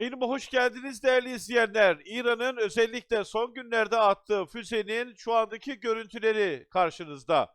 Yayınıma hoş geldiniz değerli izleyenler. İran'ın özellikle son günlerde attığı füzenin şu andaki görüntüleri karşınızda.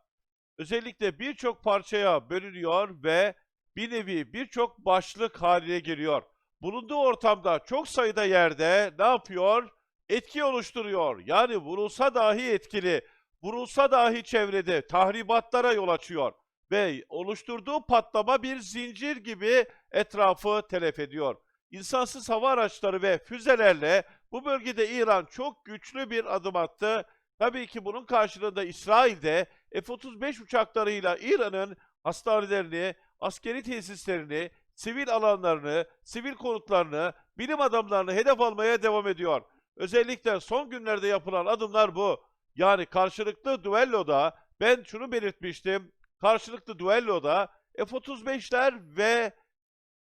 Özellikle birçok parçaya bölünüyor ve bir nevi birçok başlık haline geliyor. Bulunduğu ortamda çok sayıda yerde ne yapıyor? Etki oluşturuyor. Yani vurulsa dahi etkili, vurulsa dahi çevrede tahribatlara yol açıyor. Ve oluşturduğu patlama bir zincir gibi etrafı telef ediyor. İnsansız hava araçları ve füzelerle bu bölgede İran çok güçlü bir adım attı. Tabii ki bunun karşılığında İsrail de F-35 uçaklarıyla İran'ın hastanelerini, askeri tesislerini, sivil alanlarını, sivil konutlarını, bilim adamlarını hedef almaya devam ediyor. Özellikle son günlerde yapılan adımlar bu. Yani karşılıklı düelloda ben şunu belirtmiştim. Karşılıklı düelloda F-35'ler ve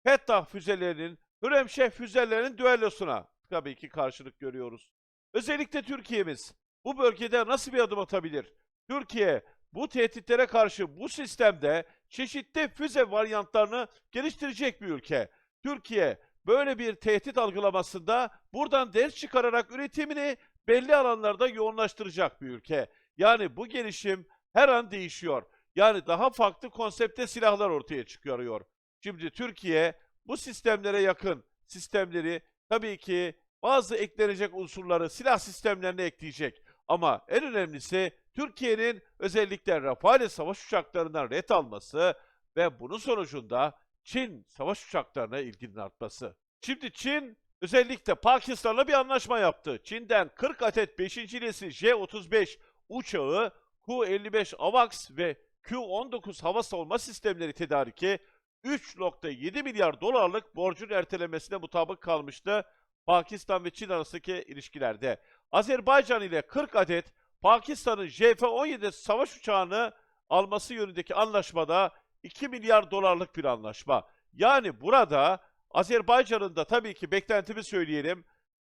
Fettah füzelerinin, Hürremşeh füzelerinin düellosuna tabii ki karşılık görüyoruz. Özellikle Türkiye'miz bu bölgede nasıl bir adım atabilir? Türkiye bu tehditlere karşı bu sistemde çeşitli füze varyantlarını geliştirecek bir ülke. Türkiye böyle bir tehdit algılamasında buradan ders çıkararak üretimini belli alanlarda yoğunlaştıracak bir ülke. Yani bu gelişim her an değişiyor. Yani daha farklı konsepte silahlar ortaya çıkarıyor. Şimdi Türkiye bu sistemlere yakın sistemleri tabii ki bazı eklenecek unsurları silah sistemlerine ekleyecek. Ama en önemlisi Türkiye'nin özellikle Rafale savaş uçaklarından ret alması ve bunun sonucunda Çin savaş uçaklarına ilginin artması. Şimdi Çin özellikle Pakistan'la bir anlaşma yaptı. Çin'den 40 adet 5. nesil J-35 uçağı Ku-55 AVAX ve Q-19 hava savunma sistemleri tedariki 3.7 milyar dolarlık borcun ertelemesine mutabık kalmıştı Pakistan ve Çin arasındaki ilişkilerde. Azerbaycan ile 40 adet Pakistan'ın JF-17 savaş uçağını alması yönündeki anlaşmada 2 milyar dolarlık bir anlaşma. Yani burada Azerbaycan'ın da tabii ki beklentimi söyleyelim.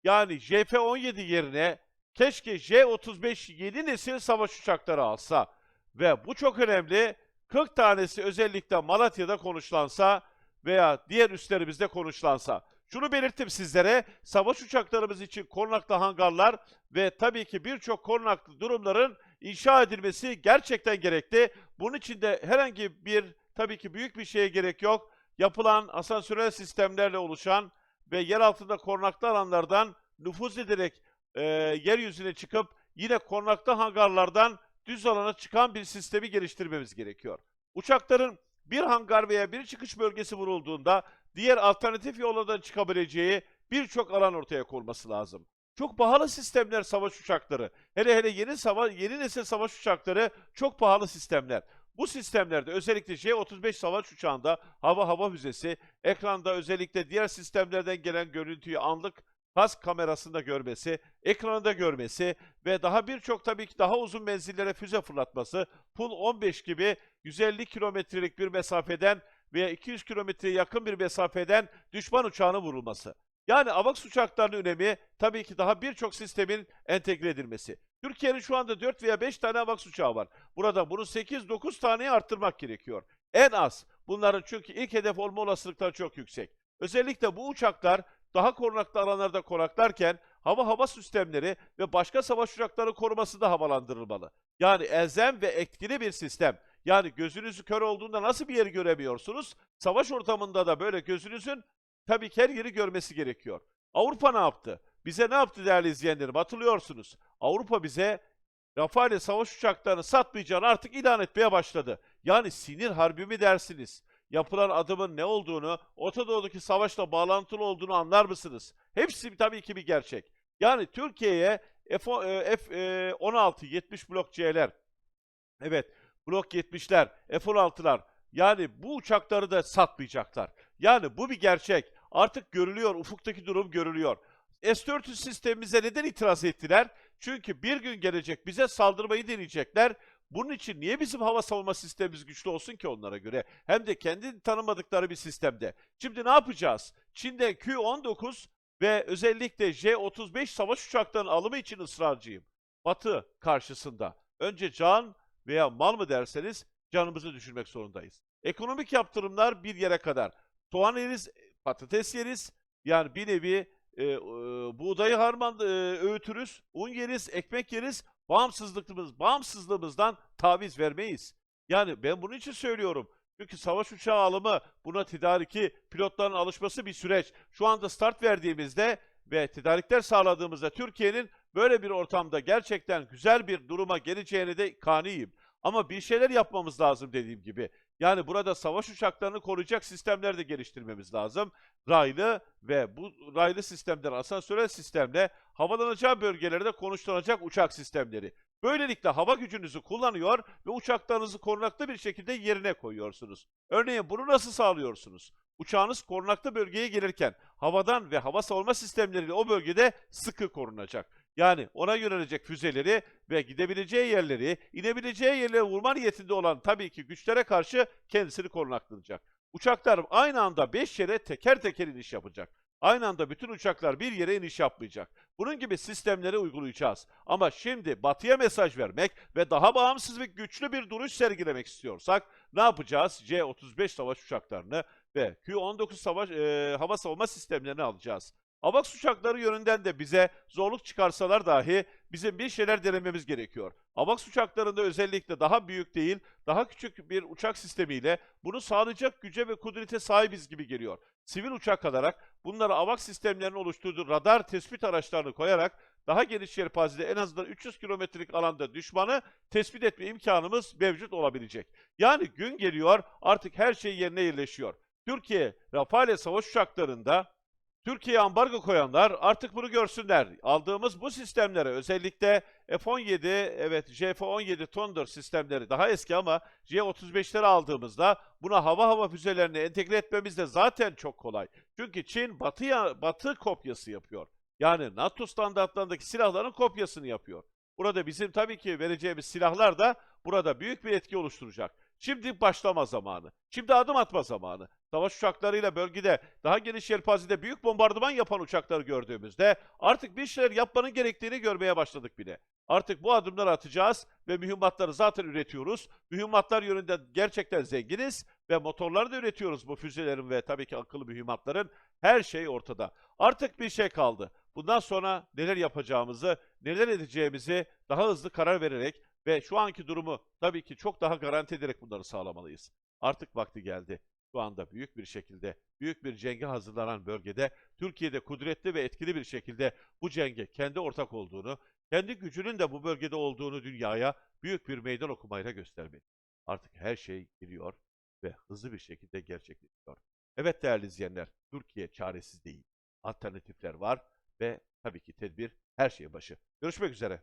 Yani JF-17 yerine keşke J-35 yeni nesil savaş uçakları alsa. Ve bu çok önemli. 40 tanesi özellikle Malatya'da konuşlansa veya diğer üslerimizde konuşlansa. Şunu belirttim sizlere, savaş uçaklarımız için korunaklı hangarlar ve tabii ki birçok korunaklı durumların inşa edilmesi gerçekten gerekli. Bunun için de herhangi bir, tabii ki büyük bir şeye gerek yok. Yapılan asansörel sistemlerle oluşan ve yer altında korunaklı alanlardan nüfuz ederek e, yeryüzüne çıkıp yine korunaklı hangarlardan düz alana çıkan bir sistemi geliştirmemiz gerekiyor. Uçakların bir hangar veya bir çıkış bölgesi vurulduğunda diğer alternatif yollardan çıkabileceği birçok alan ortaya konması lazım. Çok pahalı sistemler savaş uçakları. Hele hele yeni savaş yeni nesil savaş uçakları çok pahalı sistemler. Bu sistemlerde özellikle J-35 savaş uçağında hava hava füzesi, ekranda özellikle diğer sistemlerden gelen görüntüyü anlık kask kamerasında görmesi, ekranında görmesi ve daha birçok tabii ki daha uzun menzillere füze fırlatması, Pul 15 gibi 150 kilometrelik bir mesafeden veya 200 kilometreye yakın bir mesafeden düşman uçağına vurulması. Yani AVAX uçaklarının önemi tabii ki daha birçok sistemin entegre edilmesi. Türkiye'nin şu anda 4 veya 5 tane AVAX uçağı var. Burada bunu 8-9 taneye arttırmak gerekiyor. En az. Bunların çünkü ilk hedef olma olasılıkları çok yüksek. Özellikle bu uçaklar daha korunaklı alanlarda konaklarken hava hava sistemleri ve başka savaş uçakları koruması da havalandırılmalı. Yani elzem ve etkili bir sistem. Yani gözünüzü kör olduğunda nasıl bir yeri göremiyorsunuz? Savaş ortamında da böyle gözünüzün tabii ki her yeri görmesi gerekiyor. Avrupa ne yaptı? Bize ne yaptı değerli izleyenlerim? Hatırlıyorsunuz. Avrupa bize Rafale savaş uçaklarını satmayacağını artık ilan etmeye başladı. Yani sinir harbi mi dersiniz? Yapılan adımın ne olduğunu, Orta Doğu'daki savaşla bağlantılı olduğunu anlar mısınız? Hepsi tabii ki bir gerçek. Yani Türkiye'ye F-16 70 blok C'ler, evet blok 70'ler, F-16'lar yani bu uçakları da satmayacaklar. Yani bu bir gerçek. Artık görülüyor, ufuktaki durum görülüyor. S-400 sistemimize neden itiraz ettiler? Çünkü bir gün gelecek bize saldırmayı deneyecekler. Bunun için niye bizim hava savunma sistemimiz güçlü olsun ki onlara göre? Hem de kendi tanımadıkları bir sistemde. Şimdi ne yapacağız? Çin'de Q-19 ve özellikle J-35 savaş uçaklarının alımı için ısrarcıyım. Batı karşısında. Önce can veya mal mı derseniz canımızı düşürmek zorundayız. Ekonomik yaptırımlar bir yere kadar. Soğan yeriz, patates yeriz, Yani bir nevi e, e, buğdayı harman e, öğütürüz, un yeriz, ekmek yeriz. Bağımsızlığımız, bağımsızlığımızdan taviz vermeyiz. Yani ben bunun için söylüyorum. Çünkü savaş uçağı alımı, buna tedariki, pilotların alışması bir süreç. Şu anda start verdiğimizde ve tedarikler sağladığımızda Türkiye'nin böyle bir ortamda gerçekten güzel bir duruma geleceğine de kaniyim. Ama bir şeyler yapmamız lazım dediğim gibi. Yani burada savaş uçaklarını koruyacak sistemler de geliştirmemiz lazım. Raylı ve bu raylı sistemler asansörel sistemle havalanacağı bölgelerde konuşlanacak uçak sistemleri. Böylelikle hava gücünüzü kullanıyor ve uçaklarınızı korunaklı bir şekilde yerine koyuyorsunuz. Örneğin bunu nasıl sağlıyorsunuz? Uçağınız korunaklı bölgeye gelirken havadan ve hava savunma sistemleriyle o bölgede sıkı korunacak. Yani ona yönelecek füzeleri ve gidebileceği yerleri, inebileceği yerlere vurma niyetinde olan tabii ki güçlere karşı kendisini korunaklanacak. Uçaklar aynı anda 5 yere teker teker iniş yapacak. Aynı anda bütün uçaklar bir yere iniş yapmayacak. Bunun gibi sistemleri uygulayacağız. Ama şimdi batıya mesaj vermek ve daha bağımsız ve güçlü bir duruş sergilemek istiyorsak ne yapacağız? C-35 savaş uçaklarını ve Q-19 savaş e, hava savunma sistemlerini alacağız. AVAX uçakları yönünden de bize zorluk çıkarsalar dahi bizim bir şeyler denememiz gerekiyor. AVAX uçaklarında özellikle daha büyük değil, daha küçük bir uçak sistemiyle bunu sağlayacak güce ve kudrete sahibiz gibi geliyor. Sivil uçak alarak bunları AVAX sistemlerinin oluşturduğu radar tespit araçlarını koyarak daha geniş yelpazede en azından 300 kilometrelik alanda düşmanı tespit etme imkanımız mevcut olabilecek. Yani gün geliyor artık her şey yerine yerleşiyor. Türkiye Rafale savaş uçaklarında Türkiye'ye ambargo koyanlar artık bunu görsünler. Aldığımız bu sistemlere özellikle F-17, evet JF-17 Thunder sistemleri daha eski ama J-35'leri aldığımızda buna hava hava füzelerini entegre etmemiz de zaten çok kolay. Çünkü Çin batıya, batı kopyası yapıyor. Yani NATO standartlarındaki silahların kopyasını yapıyor. Burada bizim tabii ki vereceğimiz silahlar da burada büyük bir etki oluşturacak. Şimdi başlama zamanı. Şimdi adım atma zamanı. Savaş uçaklarıyla bölgede daha geniş yelpazede büyük bombardıman yapan uçakları gördüğümüzde artık bir şeyler yapmanın gerektiğini görmeye başladık bile. Artık bu adımları atacağız ve mühimmatları zaten üretiyoruz. Mühimmatlar yönünde gerçekten zenginiz ve motorları da üretiyoruz bu füzelerin ve tabii ki akıllı mühimmatların. Her şey ortada. Artık bir şey kaldı. Bundan sonra neler yapacağımızı, neler edeceğimizi daha hızlı karar vererek ve şu anki durumu tabii ki çok daha garanti ederek bunları sağlamalıyız. Artık vakti geldi. Şu anda büyük bir şekilde, büyük bir cenge hazırlanan bölgede Türkiye'de kudretli ve etkili bir şekilde bu cenge kendi ortak olduğunu, kendi gücünün de bu bölgede olduğunu dünyaya büyük bir meydan okumayla göstermeli. Artık her şey giriyor ve hızlı bir şekilde gerçekleşiyor. Evet değerli izleyenler, Türkiye çaresiz değil. Alternatifler var ve tabii ki tedbir her şeye başı. Görüşmek üzere.